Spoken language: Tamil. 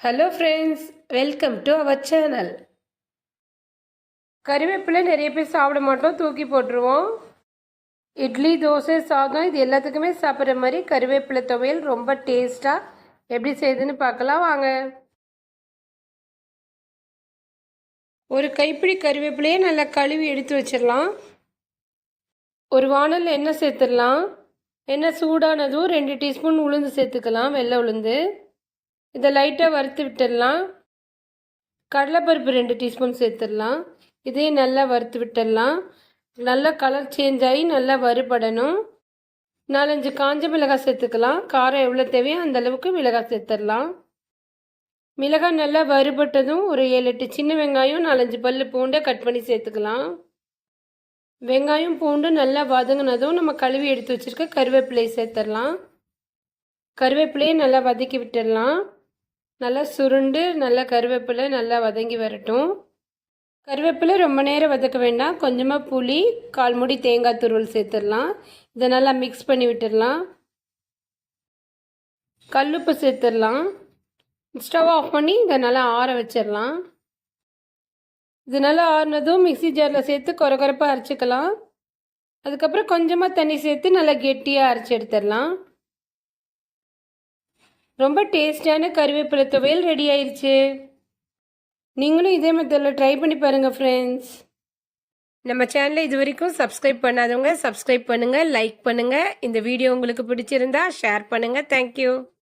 Hello friends welcome to our channel கறிவேப்பிலை நிறைய பேர் சாப்பிட மாட்டோம் தூக்கி போட்டுருவோம். இட்லி தோசை சாதம் இது எல்லாத்துக்குமே சாப்பிட்ற மாதிரி கறிவேப்பிலை துவையல் ரொம்ப டேஸ்ட்டாக எப்படி செய்யுதுன்னு பார்க்கலாம் வாங்க. ஒரு கைப்பிடி கறிவேப்பிலையே நல்லா கழுவி எடுத்து வச்சிடலாம். ஒரு வானல் எண்ணெய் சேர்த்துடலாம். எண்ணெய் சூடானதும் ரெண்டு டீஸ்பூன் உளுந்து சேர்த்துக்கலாம் வெள்ளை உளுந்து. இதை லைட்டாக வறுத்து விட்டுடலாம். கடலைப்பருப்பு ரெண்டு டீஸ்பூன் சேர்த்துடலாம். இதையும் நல்லா வறுத்து விட்டுடலாம். நல்லா கலர் சேஞ்ச் ஆகி நல்லா வறுபடணும். நாலஞ்சு காஞ்ச மிளகாய் சேர்த்துக்கலாம். காரம் எவ்வளோ தேவையோ அந்தளவுக்கு மிளகாய் சேர்த்துடலாம். மிளகாய் நல்லா வறுபட்டதும் ஒரு ஏழு எட்டு சின்ன வெங்காயம் நாலஞ்சு பல் பூண்டை கட் பண்ணி சேர்த்துக்கலாம். வெங்காயம் பூண்டு நல்லா வதங்கினதும் நம்ம கழுவி எடுத்து வச்சுருக்க கருவேப்பிலையை சேர்த்துடலாம். கருவேப்பிலையை நல்லா வதக்கி விட்டுடலாம். நல்லா சுருண்டு நல்லா கருவேப்பிலை நல்லா வதங்கி வரட்டும். கருவேப்பிலை ரொம்ப நேரம் வதக்க வேண்டாம். கொஞ்சமாக புளி கால் மூடி தேங்காய் துருவல் சேர்த்துடலாம். இதை நல்லா மிக்ஸ் பண்ணி விட்டுடலாம். கல்லுப்பு சேர்த்துடலாம். ஸ்டவ் ஆஃப் பண்ணி இதை நல்லா ஆற வச்சிடலாம். இது நல்லா ஆறுனதும் மிக்ஸி ஜாரில் சேர்த்து கொரகொரப்பாக அரைச்சிக்கலாம். அதுக்கப்புறம் கொஞ்சமாக தண்ணி சேர்த்து நல்லா கெட்டியாக அரைச்சி எடுத்துடலாம். ரொம்ப டேஸ்டான கருவேப்பிலை துவையல் ரெடி ஆயிடுச்சு நீங்களும் இதே மெத்தடில் ட்ரை பண்ணி பாருங்கள் ஃப்ரெண்ட்ஸ் நம்ம சேனலை இது வரைக்கும் சப்ஸ்கிரைப் பண்ணாதவங்க சப்ஸ்கிரைப் பண்ணுங்கள் லைக் பண்ணுங்கள் இந்த வீடியோ உங்களுக்கு பிடிச்சிருந்தா ஷேர் பண்ணுங்கள் தேங்க்யூ